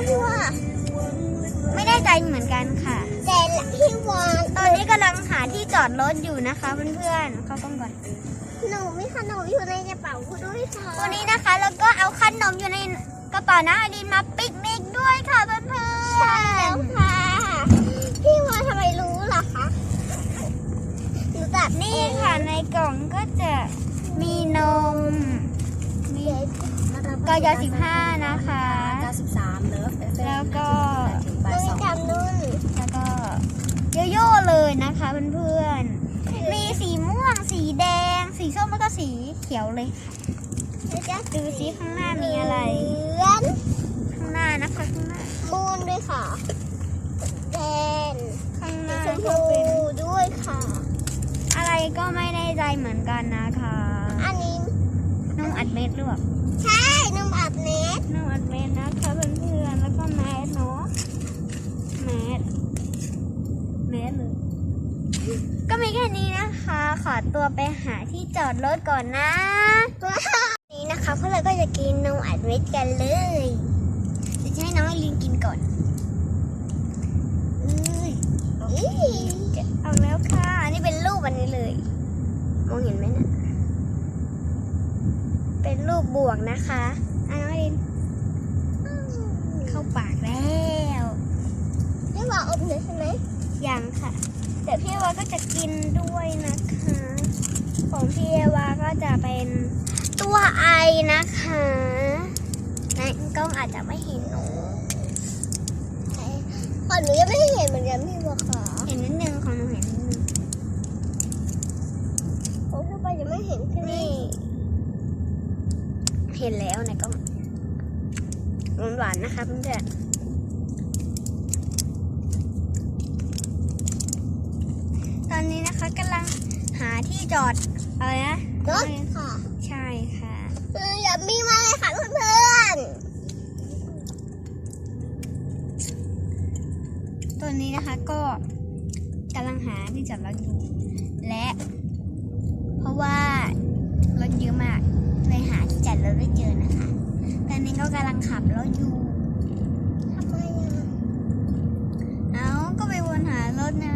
คะพี่ว่า ไม่ได้ใจเหมือนกันค่ะ แต่พี่วานตอนนี้กำลังหาที่จอดรถอยู่นะคะเพื่อนๆเข้ากล้องก่อนหนูมีขนมอยู่ในกระเป๋าคุณด้วยค่ะวันนี้นะคะแล้วก็เอาขนมอยู่ในกระเป๋านะอดินมาปิกนิกด้วยค่ะเพื่อนๆใช่แล้วค่ะพี่วานทำไมรู้ล่ะคะหนูตัดนี่ค่ะในกล่องก็จะมีนมมีกยสิบห้านะคะ93เลิฟ แล้วก็ถึงมับ่ายนสองจำนุ่นแล้วก็โยโย่เลยนะคะเพื่อนๆ มีสีม่วง สีแดง สีส้มแล้วก็สีเขียวเลยค่ะแล้วจะดูซิข้างหน้ามีอะไรเลือนข้างหน้านะคะข้างหน้ามูนด้วยค่ะ แดงข้างหสีน้าชมก็พูเป็นด้วยค่ะ อะไรก็ไม่แน่ใจเหมือนกันนะคะ อันนี้นุ่มอัดเม็ดหรือเปล่าใช่นมอัดเน็ตนุ่มอัดเม็ดนะคะเพื่อนๆแล้วก็แมสเนาะแมสแมสเลย ก็มีแค่นี้นะคะ ข อตัวไปหาที่จอดรถก่อนนะ นี่นะคะพวกเราก็จะกินนมอัดเม็ดกันเลยเดี๋ยวจะให้น้องไอรินกินก่อนเอ้ยอี๋จะเอาแล้วค่ะ อันนี้เป็นรูปอันนี้เลย มองเห็นไหมนะเป็นรูปบวกนะคะอะน้องไอรินเข้าปากแล้วพี่ว่าอมเลยใช่ไหมยังค่ะ แต่พี่เอวาก็จะกินด้วยนะคะ ของพี่เอวาก็ จะเป็นตัวไอนะคะในกล้องอาจจะไม่เห็นหนูก่อนหนูยังไม่เห็นเหมือนกันพี่ว่าค่ะเห็นนิดนึงของหนูเห็นนิดนึงผมเข้าไปยังไม่เห็นใช่ไหมนี่เห็นแล้วในกล้องหวานๆนะคะเพื่อนๆตอนนี้นะคะกำลังหาที่จอดอะไรนะ รถค่ะ ใช่ค่ะเอออย่ามีมาเลยค่ะเพื่อนตอนนี้นะคะก็กำลังหาที่จอดรถอยู่ และ เพราะว่ารถเยอะมากเลยหาที่จอดรถไม่เจอนะคะ ตอนนี้ก็กำลังขับรถอยู่ๆทำไมอะเอ้าก็ไปวนหารถไง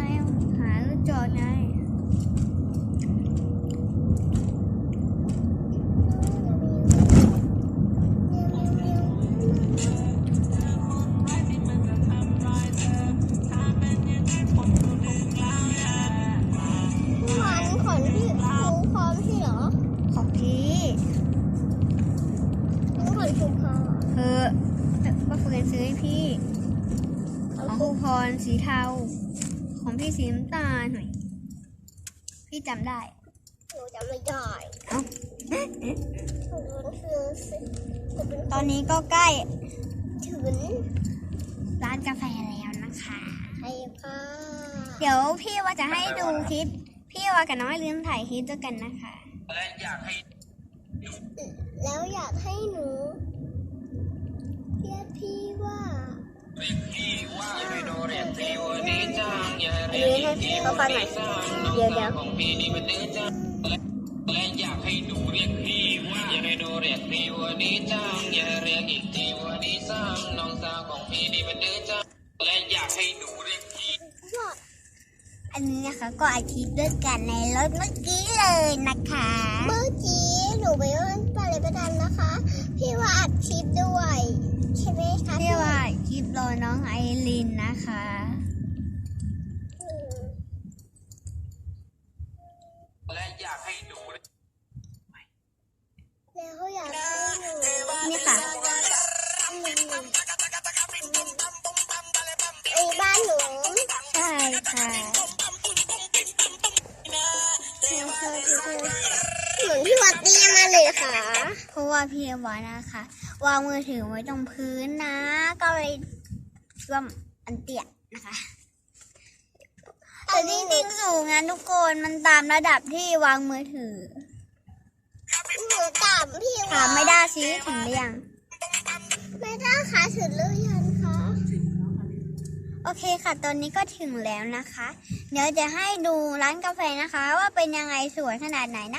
ซื้อให้พี่ ของครูพรสีเทา ของพี่สีน้ำตาลหน่อย พี่จำได้ หนูจำไม่ได้เอ้าหนูคือจะเป็นตอนนี้ก็ใกล้ถึงร้านกาแฟแล้วนะคะใครค่ะเดี๋ยวพี่ว่าจะให้ดูคลิป พี่ว่ากับน้องไอลืมถ่ายคลิปด้วยกันนะคะ และอยากให้ แล้วอยากให้หนู เรียกพี่ว่าเรียกพี่ว่าไม่โดเรียกพี่วันนี้จังอย่าอันเรียกนี้ให้พี่เขาฟังหน่อยจังน้องเดี๋ยวสาเดี๋ยววของพี่นี่มันเนื้อจังและและอยากให้หนูเรียกพี่ว่าอย่าให้โดเรียกพี่วันนี้จังอย่าเรียกอีกทีวันนี้ซ้ำน้องสาวของพี่นี่มันเนื้อจังและอยากให้หนูเรียกพี่อันนี้นะคะก็อาทิตย์ด้วยกันในรถเมื่อกี้เลยนะคะ เมื่อกี้หนูไปว่าปลาเลยประดันนะคะ พี่ว่าอัดคลิปด้วย ใช่ไหมคะ พี่ว่าคลิปรอ น้องไอรินนะคะอืมและอยากให้หนูแล้วอยากให้หนูนี่ค่ะไอ้บ้านหนูใช่ค่ะเหมือนพี่วัดเตี้ยมาเลยค่ะ เพราะว่าพี่วานะคะ วางมือถือไว้ตรงพื้นนะ ก็เลย ร่วมอันเตี้ยนะคะแต่จริงๆสูงนะทุกคนมันตามระดับที่วางมือถือหนูตามพี่ถามไม่ได้สิถึงหรือยังไม่ได้ค่ะถึงหรือยังคะโอเคค่ะ ตอนนี้ก็ถึงแล้วนะคะ เดี๋ยวจะให้ดูร้านกาแฟนะคะ ว่าเป็นยังไงสวยขนาดไหนนะ